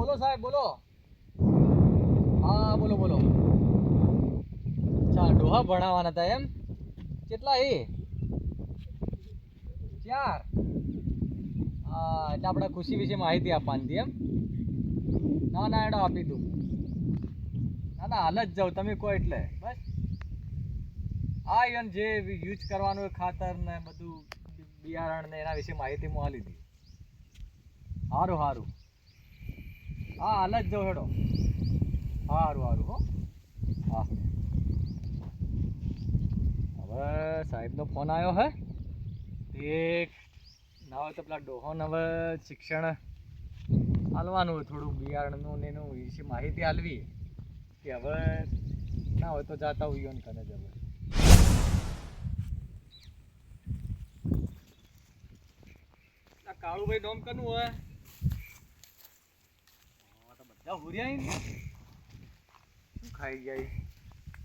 બોલો સાહેબ, બોલો. હા, બોલો બોલો. અચ્છા ડોહા ભણાવવાના હતા એમ? કેટલા એ ચાર. હા, એટલે આપણે ખુશી વિશે માહિતી આપવાની હતી એમ? ના ના, એડો આપી દઉં. ના ના, હાલ જ જાઉં, તમે કહો એટલે. બસ. હા, ઈવન જે યુઝ કરવાનું ખાતર ને બધું, બિયારણ ને એના વિશે માહિતી હું આ લીધી સારું સારું હા, હાલ જ જાઉં હેડો. સારું સારું હો. હા. હવે સાહેબનો ફોન આવ્યો હે. તે ના હોય તો પેલા ડોહોન હવે શિક્ષણ હાલવાનું થોડું, બિયારણનું ને એનું વિશે માહિતી હાલવી કે હવે ના હોય તો જાતા હોય ને જ હવે. કાળુભાઈ ડોમ કનું હોય. હુર્યા શું ખાઈ જાય?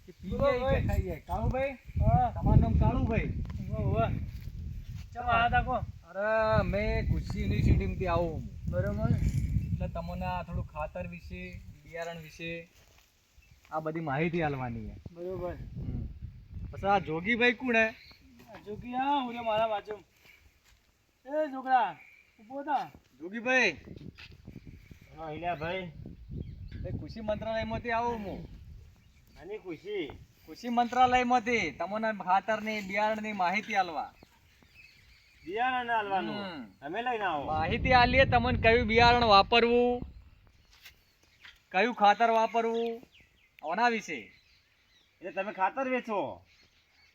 કે પી જાય કે ખાઈ જાય? કાળુભાઈ? હા. તમારું નામ કાળુભાઈ? ઓવે ચમ આયા તા અરે મેં કૃષિ યુનિવર્સિટીમાંથી આવું. બરાબર. એટલે તમને આ થોડું ખાતર વિશે બિયારણ વિશે આ બધી માહિતી આલવાની છે. બરોબર. પછી આ જોગીભાઈ કોણ હે? જોગી હા હું મારા બાજુ. એ છોકરા ઊભો થા. જોગીભાઈ. હા ભાઈ. કૃષિ મંત્રાલયમાંથી આવું હું. અને ખુશી કૃષિ મંત્રાલયમાંથી તમને ખાતરની બિયારણની માહિતી આલવા. બિયારણ આલવાનું. તમે લઈને આવો. માહિતી આલીએ તમને કયું બિયારણ વાપરવું કયું ખાતર વાપરવું આના વિશે. એટલે તમે ખાતર વેચો.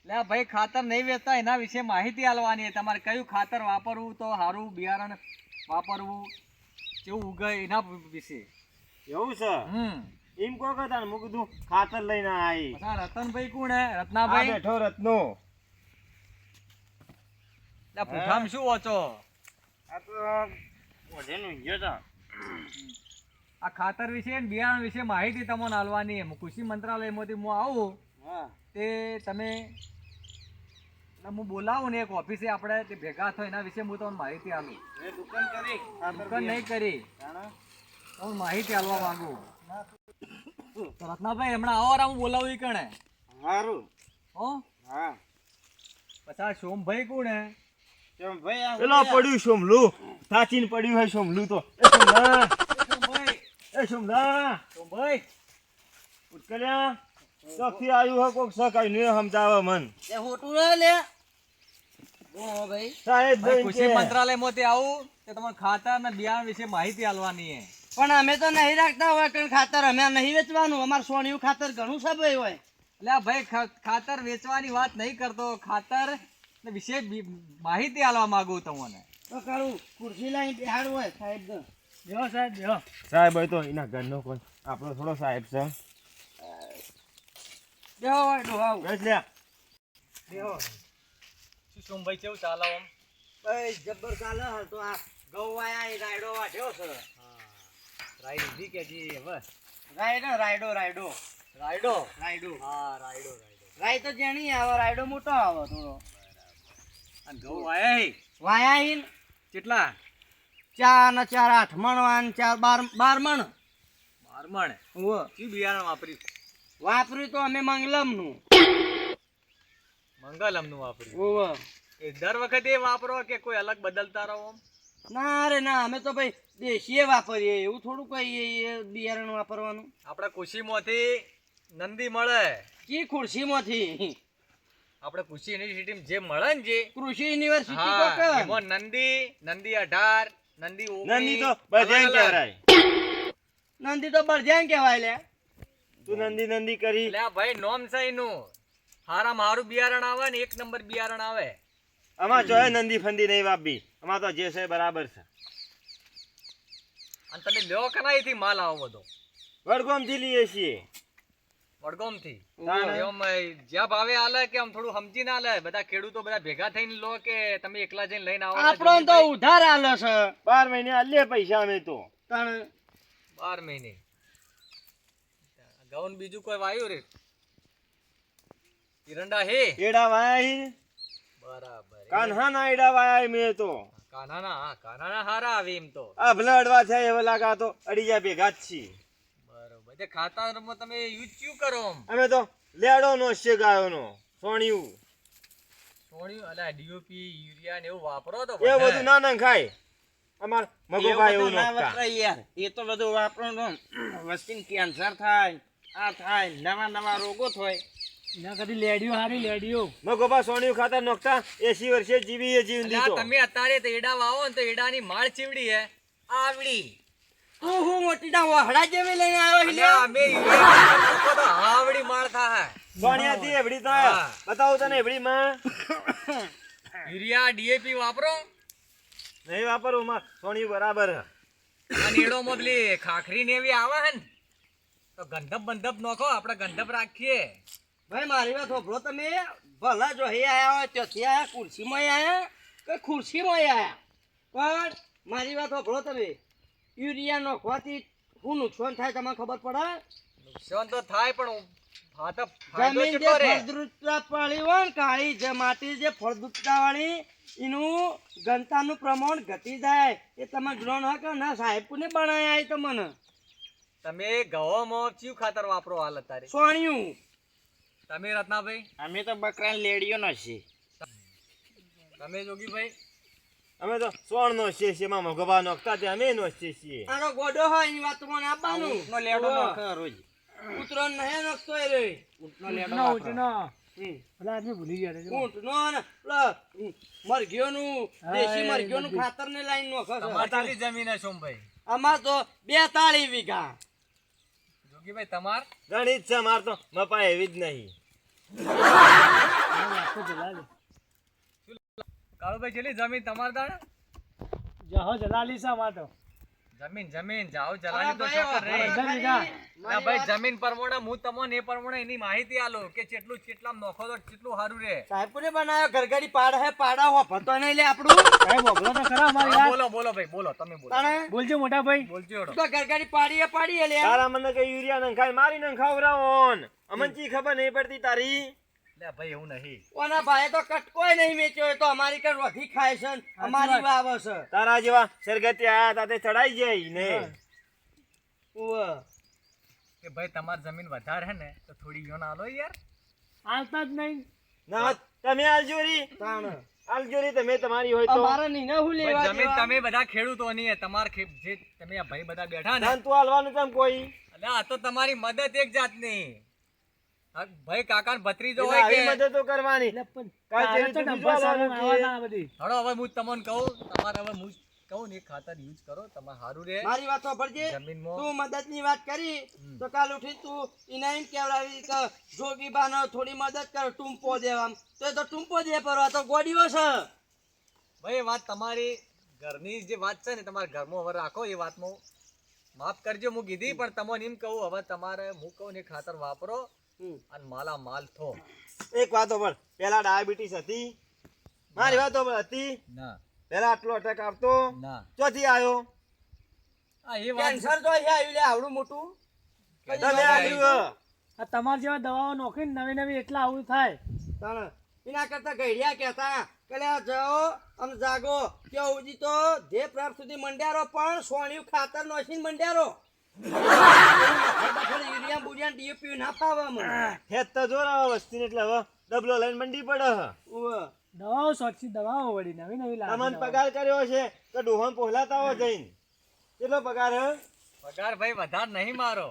એટલે ભાઈ ખાતર નહીં વેચતા એના વિશે માહિતી આલવાની છે. તમારે કયું ખાતર વાપરવું તો સારું બિયારણ વાપરવું કેવું ઉગે એના વિશે. એવું છે? હમ. એમ કો કે તાને મેં કીધું ખાતર લઈને આવી પછી રતનભાઈ કોણ હે? રત્નાભાઈ? બેઠો રત્નો. એટલે પૂઠામ શું વાંચો? આ તો ઓઢેનું ગયો છે. આ ખાતર વિશે ને બિયારણ વિશે માહિતી તમને આલવાની એમ કૃષિ મંત્રાલયમાંથી હું આવું. તે તમે હું બોલાવું ને એક ઓફિસે આપણે તે ભેગા થયો એના વિશે હું તમને માહિતી આલું દુકાન કરી. દુકાન નહીં કરી? હું માહિતી આલવા માંગુ. રત્નાભાઈ હમણાં આવો હું બોલાવું ઈ કણે હારું. હો? હા. પછી સોમભાઈ કોણ હે? ચમ ભાઈ આ પેલો પડ્યું સોમલું. સાચીને પડ્યું હોય સોમલું તો. એ સોમલા. એ સોમલા. સોમભાઈ. ઉત્કલ્યા ચોકથી આવ્યું હોય કોક સકાઈ ને સમજાવે મન. એ હોટું રે લે. ભાઈ. સાહેબ કે. મંત્રાલયમાંથી આવું તે તમારે ખાતા અને બિયારણ વિશે માહિતી આલવાની છે પણ અમે તો નહીં રાખતા હોય કારણ ખાતર અમે નહીં વેચવાનું. અમારે સોનિયું ખાતર ઘણું છે ભાઈ હોય. એટલે આ ભાઈ ખાતર વેચવાની વાત નહીં કરતો. ખાતર વિશે માહિતી આલવા માંગુ તમને. તો કરું. ખુરશી લાવી બિહાર હોય સાહેબ જો સાહેબ બેહો સાહેબ હોય તો એના ઘરનો કોઈ આપણો થોડો સાહેબ છે. બેહો હોય ડોહાવ બસ શું સોમભાઈ કેવું ચાલો આમ? ભાઈ જબ્બર ચાલે તો આ ઘઉં વાયા એ રાયડો વાઢ્યો છે. રાઈ લીધી કે જી હવે. રાયડો રાયડો રાયડો. રાયડો? રાયડો. હા રાય તો જેણી આવે રાયડો મોટો આવે થોડો. અને ઘઉં આયા હે? વાયા કેટલા? ચાર ને ચાર આઠ મણ વાન ચાર બાર બાર મણ. ઓ શું બિયારણ વાપર્યું? વાપર્યું તો અમે મંગલમનું. મંગલમનું વાપર્યું? ઓવ એ દર વખતે એ વાપરો કે કોઈ અલગ બદલતા રહો આમ? ના રે ના અમે તો ભાઈ દેશીએ વાપરીએ એવું થોડું કહીએ એ બિયારણ વાપરવાનું. આપણા ખુશીમાંથી નંદી મળે. કી ખુરશીમાંથી? આપણે કૃષિ યુનિવર્સિટીમાં જે મળે ને જે. કૃષિ યુનિવર્સિટી એમાં નંદી નંદી અઢાર નંદી નંદી તો અલગ. કહેવાય. નંદી તો બરજ્યાં કહેવાય લે. તું નંદી નંદી કરી. લે ભાઈ નોમ છે એનું હારામાં હારું બિયારણ આવે ને એક નંબર બિયારણ આવે. આમાં ચોય નંદી ફંદી નહીં વાપી. આમાં તો જે છે બરાબર છે. અને તમે લ્યો કનાઈથી માલ આવો બધો. વડગામથી લઈએ છીએ. વડગોમથી જ્યાં ભાવે આલે કે આમ થોડું સમજીને આલે બધા ખેડૂતો બધા ભેગા થઈને લો કે તમે એકલા જઈને લઈને આવો આપણો તો ઉધાર આલે છે. બાર મહિને આલે પૈસા અમે તો. ત્રણ બાર મહિને. ગૌન બીજું કોઈ વાયુ રે? તિરંડા હે? એડા વાયા હી. બરાબર. કાન્હા ના આઈડા વાયા મેં તો. ના કાન્હા ના હારા આવે એમ તો. આ ભલે અડવા થાય એવા લાગા તો. અડીજા ભેગા જ છીએ. બરોબર તે ખાતરમાં તમે યુઝ ક્યું કરો અમે તો લેડો નો છે ગાયો નો સોણિયું. સોણ્યું અલા ડીઓપી યુરિયા ને એવું વાપરો તો એ બધું. ના ના ખાય. અમાર મગોભાઈ એવું ના વપરાય યાર. એ તો બધું વાપરો તો વસ્તીન કેન્સર થાય આ થાય નવા નવા રોગો થાય. એના કદી લેડિયો હારી લેડિયો મગોભા સોણિયું ખાતા નોખતા 80 વર્ષે જીવી એ જીવન દીધો તમે અત્યારે તો એડા વાવો ને તો એડાની માળ ચીવડી હે. આવડી. તું હું મોટીડા વહડા જેવી લઈને આવ્યો છે અમે તો આવડી માળ થાય સોણિયાથી એવડી હા. બતાવો તને એવડી માં યુરિયા ડીએપી વાપરો. નહીં વાપરવું માં સોણી બરાબર આ અને એડોમાં ખાખરી ને એવી આવે હે ને તો ગંધપ બંધપ નોખો આપણે ગંધપ રાખીએ. ભાઈ મારી વાત હોભળો તમે. ભલા જો હે આયા હોય ત્યાંથી આયા ખુરશીમાં આયા કે ખુરશીમાં આયા? પણ મારી વાત હોભળો તમે. યુરિયા નોખવાથી શું નુકસાન થાય તમને ખબર પડે? નુકસાન તો થાય પણ જમીન જે ફળદ્રુપતા વાળી હોય ને કાળી જે માટી જે ફળદ્રુપતા વાળી એનું ઘનતાનું પ્રમાણ ઘટી જાય. એ તમે ગ્રોન હક ના સાહેબ કોને બનાયા તો તમને તમે ચિયું ખાતર વાપરો હાલ અત્યારે. સોણિયું. તમે રત્નાભાઈ? અમે તો બકરા લેડીઓ નો છે તમે જોગીભાઈ? અમે તો સોણ નો છે છે મામા મગોભા નોખતા તે અમે નો છે છે આનો ગોડો હોય એની વાત મને આપવાનું? નો લેડો નો રોજ. ઉતરો નહીં નો એ રે ઊંટનો લેડો નો. ઉઠનો. પેલા આદમી ભૂલી ગયા રે. ઊંટનો ને પેલા મરઘીઓનું દેશી હા, નું ખાતર ને લાઈન નો તમારી કેટલી જમીન હે સોમભાઈ. અમાર તો બેતાળી વીઘા. જોગીભાઈ તમાર? ગણિત છે અમાર તો મપા એવી જ નહીં. કાળુભાઈ છેલ્લી જમીન તમારે દાડે જહો જલાલી માટે આમાં તો. જમીન જમીન જાઓ જલાની તો શોકર રે. ના ભાઈ જમીન પ્રમાણે હું તમને એ પ્રમાણે એની માહિતી આલો કે કેટલું કેટલામ નોખો તો કેટલું સારું રે સાહેબ કોને બનાવ્યો? ઘરઘડી પાડ હે પાડા વાપરતો નહીં લે આપણું. સાહેબ, બોલો તો ખરા અમારી યાર બોલો બોલો ભાઈ બોલો તમે બોલો. બોલજો મોટા ભાઈ. બોલજો તો ઘરઘડી પાડીએ પાડીએ લે. તારા મને કઈ યુરિયા નંખાય મારી નંખાવરાઓન. અમન ચી ખબર નહીં પડતી તારી? લે ભાઈ એવું નહીં. ઓના ભાઈ તો કટકોય નહીં વેચ્યો એ તો અમારી કર વધી ખાય છે અમારી વાવ છે. તારા જેવા સરગતી આયા તાતે ચડાઈ જાય ને. ઉવ્વ. કે ભાઈ તમારી જમીન વધારે હે ને તો થોડી યોન આલો યાર. આવતા જ નહીં. ના તમે આલજોરી. તાણ. આલજોરી તમે તમારી હોય તો. અમારે નીને હું લેવા જમીન તમે બધા ખેડૂતોની હે તમાર ખે- જે તમે આ ભાઈ બધા બેઠા ને. તું આલવાનું તમ કોઈ? અલ્યા આ તો તમારી મદદ એક જાતની. આ ભાઈ કાકા ભત્રીજો હોય કે? મદદ તો કરવાની. હળો હવે હું તમને કહું તમારે હવે હું કહું ને ખાતર યુઝ કરો તમારે સારું રહે. મારી વાત સાંભળજે તું મદદની વાત કરી તો કાલ ઉઠી તું એમ કેવડાવી કે જોગી બાનો થોડી મદદ કર ટૂંપો દેવામ. તો એ તો ટૂંપો દે પર આ તો ગોડીઓ છે. ભાઈ વાત તમારી ઘરની જે વાત છે ને તમારા ઘરમાં હવે રાખો એ વાતમાં માફ કરજો હું કીધી પણ તમને એમ કહું હવે તમારે હું કહું ને ખાતર વાપરો. અને માલા માલ થો. એક વાતો પણ. પેલા ડાયાબિટીસ હતી. મારી વાતો પણ હતી. ના. પેલા આટલો અટેક આવતો. ના. ચોથી આવ્યો. આ એ કેન્સર તો અહીંયા આવ્યું લે આવડું મોટું. તમે આવ્યું? આ તમારા જેવા દવાઓ નોખી નવી નવી એટલા આવું થાય. તાણે. એના કરતા ગઈડિયા કહેતા કે લે જાઓ અને જાગો. કે ઉજી તો જે પ્રાપ્ત સુધી મંડ્યારો પણ સોણિયું ખાતર નોખીને મંડ્યારો. યુરિયા બુરિયા ડીએપી ના ફાવે ખેત તો જોર વસ્તી એટલે હવે ડબલો લઈને મંડી પડે હ. દવાઓ સોચી દવાઓ વળી નવી નવી લાગે તમને પગાર કર્યો છે તો ડોહન પોહલાતા હો જઈને. કેટલો પગાર હ? પગાર ભાઈ વધારે નહીં મારો.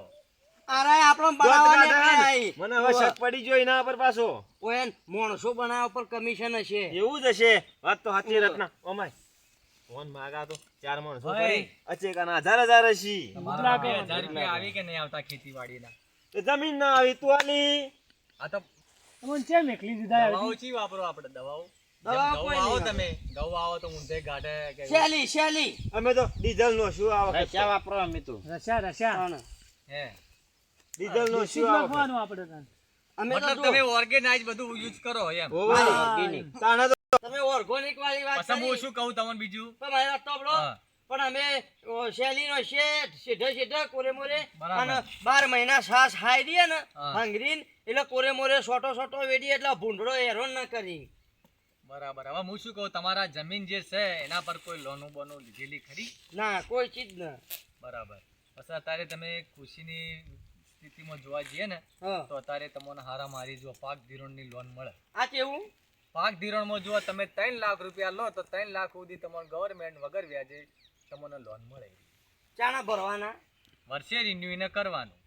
અરે આપણો બનાવવાને. મને હવે શક પડી ગયો એના પર પાછો. ઓય માણસો બનાવવા પર કમિશન હશે. એવું જ હશે. વાત તો સાચી રત્ના. ઓમાય. ફોન માગા તો ચાર માણસો. કરી અચે કાના હજાર હજાર હશી. તમારા બે હજાર રૂપિયા આવી કે નહીં આવતા ખેતીવાડીના? તો જમીન ના આવી તો આલી. આ તો તમને ચેમ એકલી દીધા દવાઓ ચી વાપરો આપણે દવાઓ? દવા કોઈ આવો તમે. ગૌ આવો તો ઊંધે ગાઢે કે શેલી શેલી. અમે તો ડીઝલ નો શું આ વખત શા વાપરો અમે તો. રશા રશા. હે. ડીઝલ નો શું આ વખત? આપણે અમે તો તમે ઓર્ગેનાઇઝ બધું યુઝ કરો એમ. ઓર્ગેનિક તાણા તમે ઓર્ગોનિક વાળી વાત કરી હું શું કહું તમને બીજું? પણ મારી વાત તો. પણ અમે શેલીનો શેઠ સીધે સીધે કોરે મોરે અને બાર મહિના શ્વાસ હાઈ દઈએ ને હંગરીન એટલે કોરે મોરે સોટો સોટો વેડી એટલે ભૂંડળો હેરાન ન કરી. બરાબર. હવે હું શું કહું તમારા જમીન જે છે એના પર કોઈ લોનું બોનું લીધેલી ખરી? ના કોઈ ચીજ ના. બરાબર. પછી અત્યારે તમે ખુશીની સ્થિતિમાં જોવા જઈએ ને તો અત્યારે તમને હારા મારી જો પાક ધિરાણની લોન મળે. આ કેવું? પાક ધિરણમાં જો તમે ત્રણ લાખ રૂપિયા લો તો ત્રણ લાખ સુધી તમને ગવર્મેન્ટ વગર વ્યાજે તમને લોન મળે. ચાણા ભરવાના? વર્ષે રિન્યુ એને કરવાનું.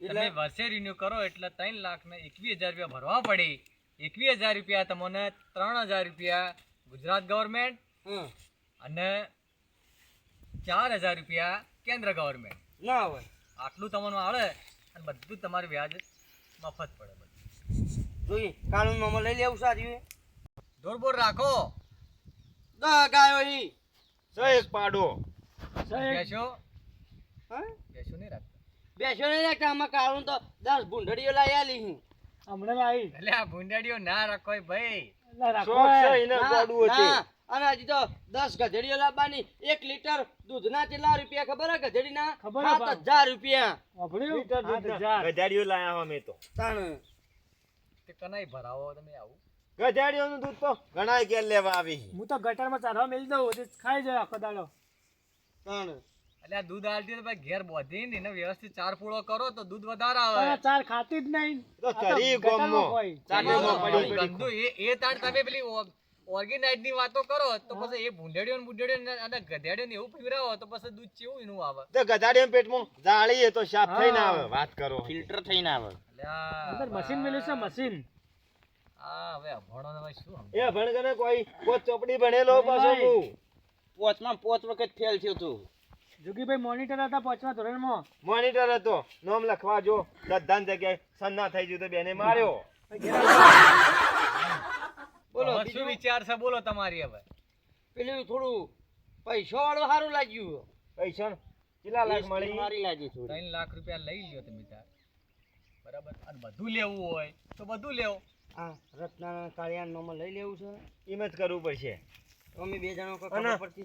તમે વર્ષે રિન્યુ કરો એટલે ત્રણ લાખ ને એકવીસ હજાર રૂપિયા ભરવા પડે. એકવીસ હજાર રૂપિયા તમને ત્રણ હજાર રૂપિયા ગુજરાત ગવર્મેન્ટ અને ચાર હજાર રૂપિયા કેન્દ્ર ગવર્મેન્ટ ના હોય. આટલું તમને આવે અને બધું તમારું વ્યાજ મફત પડે બધું. જોઈએ કાળું મામા લઈ લેવું સારું દોરબોર રાખો. દા ગાયો ઈ સ પાડો બેસો. હા? બેસો નહીં રાખતા. બેસો નહીં રાખતા આમાં કાળું તો દસ ભૂંડડીઓ લઈ આલી હું. હમણાં લાવી એટલે આ ભૂંડડીઓ ના રાખો ભાઈ. રાખો. એને પાડવું અને હજી તો દસ ગધેડીઓ લાવવાની એક લીટર દૂધના કેટલા રૂપિયા ખબર હે ગધેડીના? ખબર. હજાર રૂપિયા. હજાર. લાયા અમે તો. તાણ. તે કનાઈ ભરાવો તમે આવું. ગધાડીઓનું દૂધ તો ઘણા ઘેર લેવા આવી હું તો ગટરમાં ચારવા મેલી દઉં તે ખાઈ જાય આખો દાડો. પણ એટલે આ દૂધ આલતી તો ભાઈ ઘેર બોધીને એને વ્યવસ્થિત ચાર પૂળો કરો તો દૂધ વધારે આવે. ચાર ખાતી જ નહીં. તો બહુ પડ્યું પડ્યું. ગંદુ એ એ તાણ તમે પેલી ઓર્ગેનાઇઝની વાતો કરો તો પછી એ ભૂંડેડીઓ ને બુંડેડીઓ અને ગધેડીઓ ને એવું પીવરાવો તો પછી દૂધ ચેવું એનું આવે? તો ગધાડીઓના પેટમાં જાળી એ તો સાફ થઈને. આવે વાત કરો. ફિલ્ટર થઈને આવે. અંદર મશીન મેલ્યું છે મશીન આ હવે અભણો ને શું એ ભણગને કોઈ પોત ચોપડી ભણેલો પાછો ભાઈ. હું. પોચમાં પોચ વખત ફેલ થયો તું. જોગીભાઈ મોનિટર હતા પાંચમા ધોરણમાં. મોનિટર હતો. નામ લખવા જો. દધાન જગ્યાએ સન્ના થઈ ગયું તો બેને માર્યો. બોલો શું બીજું? વિચાર છે? બોલો તમારી હવે. પેલું થોડું પૈસા વાળું સારું લાગ્યું પૈસા કેટલા લાખ મળી મારી લાગી ત્રણ લાખ રૂપિયા લઈ લ્યો તમે તાર. બરાબર? અને બધું લેવું હોય તો બધું લેવો. હા રત્ના કાળિયા નોમાં લઈ લેવું છે એમ જ કરવું પડશે. અમે બે જણો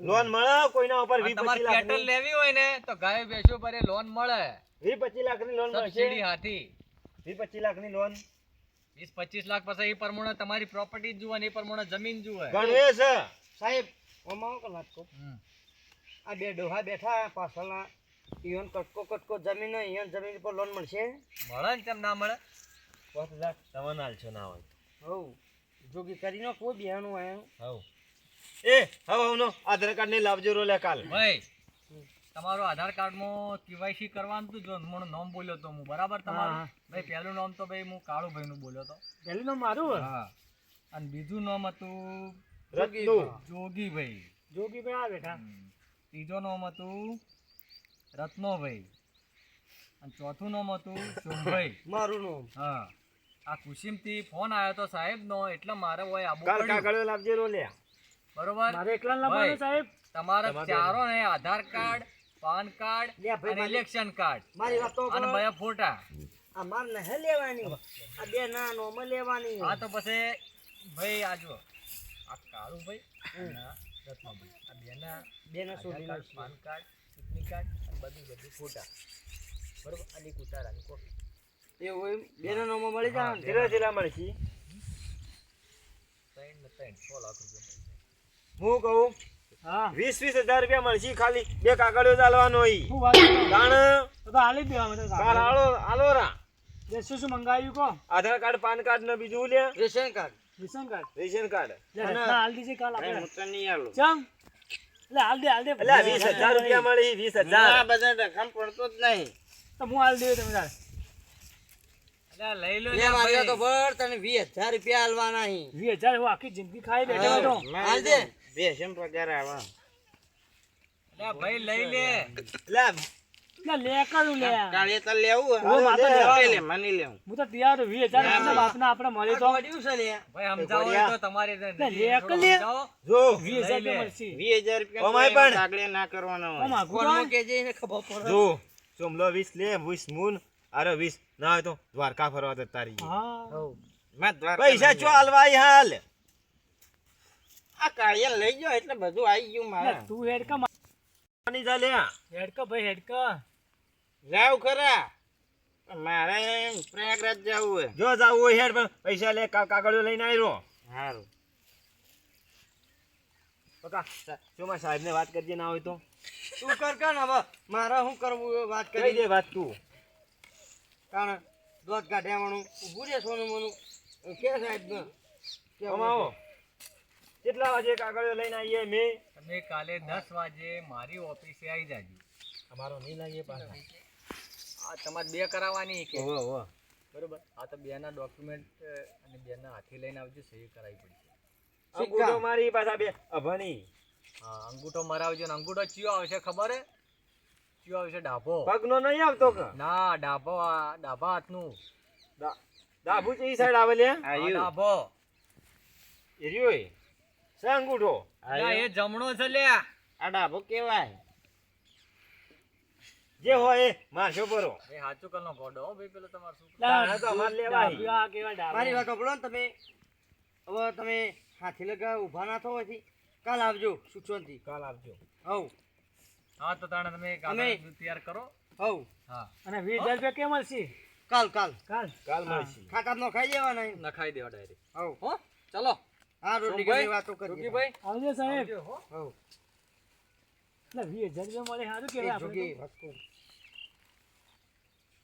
લોન મળે કોઈના ઉપર? લાખ કેટલ લેવી હોય ને તો ગાય બેસો પર લોન મળે. વીસ પચીસ લાખની લોન સબસિડી હાથી. વીસ પચીસ લાખની લોન? વીસ પચીસ લાખ પછી એ પ્રમાણે તમારી પ્રોપર્ટી જુએ ને એ પ્રમાણે જમીન જુએ ગણેશ સાહેબ ઓમાં હું વાત કહું. આ બે ડોહા બેઠા પાછળના ઈયોન કટકો કટકો જમીન ઈયોન જમીન પર લોન મળશે? મળે ને કેમ ના મળે? પાંચ લાખ તમને હાલશો ના હોય હવ જોગી કરીને કોઈ બિહાનું આવ્યું હવ એ હવે હવનો આધાર કાર્ડ ને લાવજો રોલે કાલ. ભાઈ તમારું આધાર કાર્ડમાં કેવાયસી કરવાનું હતું જો મારું નામ બોલ્યો તો હું બરાબર તમારું. ભાઈ પહેલું નામ તો ભાઈ હું કાળુભાઈ નું બોલ્યો તો. પહેલું નામ મારું હા. અને બીજું નામ હતું રત્નુ જોગીભાઈ. જોગીભાઈ આ બેઠા. ત્રીજો નામ હતું રત્નોભાઈ. અને ચોથું નામ હતું સોમભાઈ મારું નામ. હા. આ કુશીમથી ફોન આવ્યો તો સાહેબ નો એટલે મારે હોય આબુ કાલ લાવજે રો લે બરોબર? મારે એકલા લાવવાનો સાહેબ? તમારા તમારે ચારો ને આધાર કાર્ડ પાન કાર્ડ અને ઇલેક્શન કાર્ડ. મારી વાત તો અને. બે ફોટા. આ માર નહે લેવાની. આ બે ના મ લેવાની. આ તો પછી ભાઈ આજો આ કાળુ ભાઈ આ રત્નભાઈ આ બે ના આધાર છોડીને કાર્ડ પાન કાર્ડ ચૂંટણી કાર્ડ અને બધી બધી ફોટા. બરોબર? અને એક ઉતારાની કોપી એવું હોય બે ના નોમાં મળી જાય ને? ધીરે ધીરે મળશી ત્રણ ને ત્રણ છ લાખ રૂપિયા. હું કહું વીસ વીસ હજાર રૂપિયા મળશે ખાલી. બે કાગળો ચાલવાનો તો હાલી દેવા કાલ રા. શું શું મંગાવ્યું આધાર કાર્ડ પાન કાર્ડ ને બીજું લે. Ration card. Ration card? Ration card. હાલ દીજે કાલ આપણે. હું નહીં આલું ચમ. લે હાલ દે હાલ દે. એટલે વીસ હજાર રૂપિયા મળી વીસ હજાર. બધા રકમ પડતો જ નહીં. તો હું હાલ દે તમે આ લઈ લો લે મારી તો ભર તને વીસ હજાર રૂપિયા હાલવાના અહીં વીસ હજાર હું આખી જિંદગી ખાઈ બેઠો બેઠો. હાલ દે. બેસમ પગાર આવા. એટલે ભાઈ લઈ લે. એટલે લે લે કરું લે. કાલે તો લેવું. ઓ, માથે લે. લે. માની લેવું હું. તો તૈયાર છું. વીસ હજાર આપણા બાપના આપણે મળી તો. પડ્યું છે લે. ભાઈ સમજાવો તો તમારે લે, લે, થોડું લે. સમજાવો. જો. વીસ હજાર લઈ લે. રૂપિયા મળશે. વીસ રૂપિયા ઓમાય પણ. કાગળે ના કરવાનો હોય. આઘું કોણમાં કે જઈને ખબર પડે. જો સોમલો વીસ લે વીસ મૂન અરે વીસ. ના હોય તો દ્વારકા ફરવા જતા તારી હા. મેં દ્વારકા પૈસા ચો હાલવાય હાલ? આ કાળિયા લઈ ગયો એટલે બધું આવી ગયું મારે. તું હેડકા પાણી જા લે હેડકા ભાઈ હેડકા. જાવ ખરા. મારે પ્રયાગરાજ જવું હોય. જો જાવું હોય હેડ પૈસા લે કા- કાગળિયો લઈને આવ્યો સારું ને ચોમા સાહેબને વાત કરજે ના હોય તો? તું કર કર ને હવે. મારે શું કરવું વાત કરી દે વાત તું. કારણ દોધ કાઢ્યાવાનું ઊભું રે સોનું મોનું. કે સાહેબ કે કમાવો કેટલા વાગે કાગળો લઈને આવીએ મેં તમે કાલે દસ વાગે મારી ઓફિસે આવી જાજો. અમારો નહીં લાગે પાછા. આ તમારે બે કરાવવાની કે? ઓહો ઓહો. બરોબર. આ તો બેના ડોક્યુમેન્ટ અને બેના હાથી લઈને આવજો સહી કરાવી પડશે. અંગૂઠો મારી પાછા બે. અભણી હા અંગૂઠો મરાવજો ને. અંગૂઠો ચિયો આવશે ખબર હે? ચિયો આવશે ડાભો. પગનો નહીં આવતો કે? ના ડાભો આ ડાભા હાથનું. છે ઈ સાઈડ આવે લે ડાભો. એ એ ના, એ જમણો છે લે આ. ડાબો કેવાય જે હોય એ મારશો બરો એ હાચું કલનો ગોડો હો ભાઈ પેલો તમારો શું તાણે તો અમાર લેવાય. આ કેવા ડાબી. મારી વાત સાંભળો તમે. હવે તમે હાથી લગા ઊભા ના થો પછી કાલ આવજો સુખવંતી કાલ આવજો. હવ. હા તો તાણે તમે કાગળ તૈયાર કરો. હવ. હા. અને વીસ હજાર રૂપિયા કેમ મળશે? કાલ કાલ. કાલ. કાલ મળશે. ખાતામાં ખાઈ દેવાના નખાઈ દેવા ડાયરેક્ટ. હવ. હો ચલો. હા રોટલી વાતો કરી જોગીભાઈ આવજો સાહેબ. હો. એટલે વીસ હજાર રૂપિયા મળે સારું એ આપણે જોગી તો.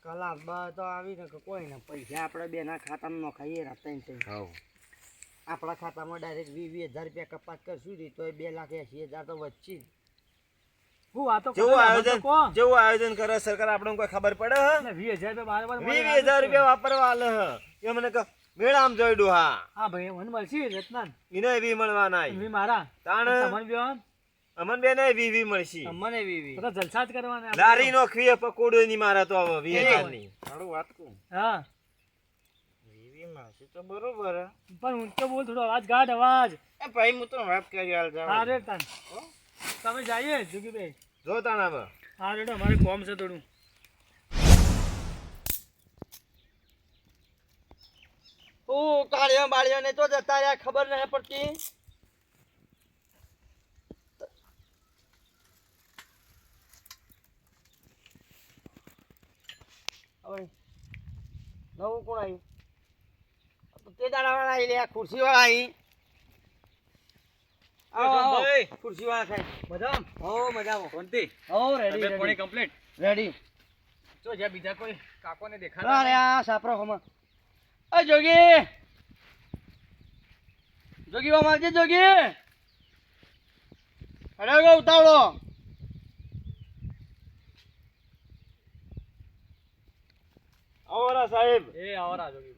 કલાક બાદ તો આવી ને કોઈ ને પૈસા આપણે બેના ખાતામાં નખાઈએ ને ત્રણ ત્રણ. આપણા ખાતામાં ડાયરેક્ટ વીસ વીસ હજાર રૂપિયા કપાત કરશું ને તો એ બે લાખ એસી હજાર તો વચ્ચે જેવું આયોજન જેવું આયોજન કરે સરકાર આપણે કોઈ ખબર પડે હ? વીસ હજાર રૂપિયા બાર બાર મળે વીસ હજાર રૂપિયા વાપરવા આલે એમને એ મને કહે. મેળામ જોઈડું હા. હા ભાઈ મને મળશે રત્નાન. એને વી મળવાના વી મારા. તાણ? અમન બે અમન બે ને વી વી મળશી. અમને વી વી. તો જલસા જ કરવાના. લારી નો ખવીએ પકોડો ની મારા તો હવે વી હજારની સારું વાત કહું હા. વીવી માસી તો બરોબર પણ હું તો બોલ થોડો અવાજ ગાઢ અવાજ. એ ભાઈ હું તો વાત કરી હાલ જાવ હા રે તાન તમે જઈએ જુગીભાઈ જો તાણ હવે. હા રેડો મારે કોમ છે થોડું. હું કાળિયા ને તો જતા રહ્યા ખબર નહીં પડતી. હવે નવું કોણ આવ્યું? તે દાડા વાળા આવી લે ખુરશી વાળા આવી આવો, આવો. ખુરશી વાળા સાહેબ બધા હો મજામાં. શાંતિ? હો રેડી કમ્પ્લીટ રેડી જો જ્યાં બીજા કોઈ કાકોને અરે દેખાડા આ સાપરો ખમા અ જોગી. જોગી બામ આવજે જોગી. અરે ગો ઉતાવળો. આવરા સાહેબ. એ આવરા જોગી